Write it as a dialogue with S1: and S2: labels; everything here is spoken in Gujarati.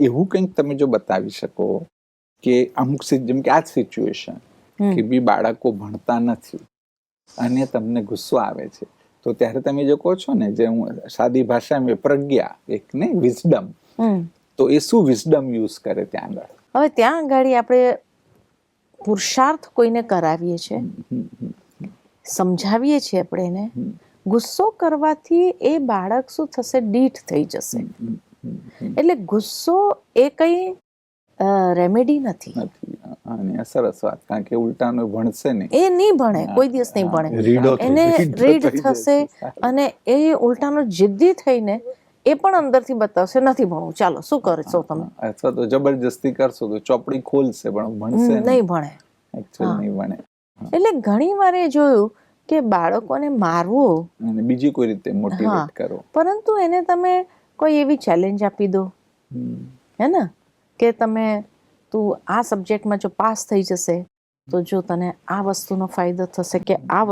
S1: એવું કંઈક તમે જો બતાવી શકો કે અમુક જેમ કે આ સિચ્યુએશન કે બી બાળકો ભણતા નથી અને તમને ગુસ્સો આવે છે. તો ત્યારે તમે જો કહો છો ને જે હું સાદી ભાષામાં પ્રજ્ઞા એક ને વિઝડમ તો એ શું વિઝડમ યુઝ કરે ત્યાં આગળ?
S2: હવે ત્યાં આગળ આપણે પુરુષાર્થ કોઈને કરાવીએ છીએ.
S1: હમ,
S2: સમજાવીએ છીએ આપણે એને. ગુસ્સો કરવાથી એ બાળક શું થશે? દીઠ થઈ જશે. એટલે ગુસ્સો એ કઈ રેમેડી નથી.
S1: આની સરસ વાત કારણ કે ઉલટાનું ભણશે ને
S2: એ નહીં ભણે કોઈ દિવસ નહીં ભણે. એને
S1: રીડ
S2: થશે અને એ ઉલટાનો જિદ્દી થઈને એ પણ અંદરથી બતાવશે નથી ભણવું. ચાલો શું કરશો તમે?
S1: અથવા તો જબરજસ્તી કરશો તો ચોપડી ખોલશે પણ ભણશે
S2: નહીં. ભણે.
S1: એકચ્યુઅલ નહીં ભણે.
S2: એટલે ઘણી વાર એ જોયું કે બાળકોને મારવું
S1: અને બીજી કોઈ રીતે. મોટિવેટ કરો.
S2: પરંતુ એને તમે કોઈ એવી ચેલેન્જ આપી દો. હે ને કે તમે તું આ સબ્જેક્ટમાં જો પાસ થઈ જશે તો જો તને આ વસ્તુનો ફાયદો થશે કે આ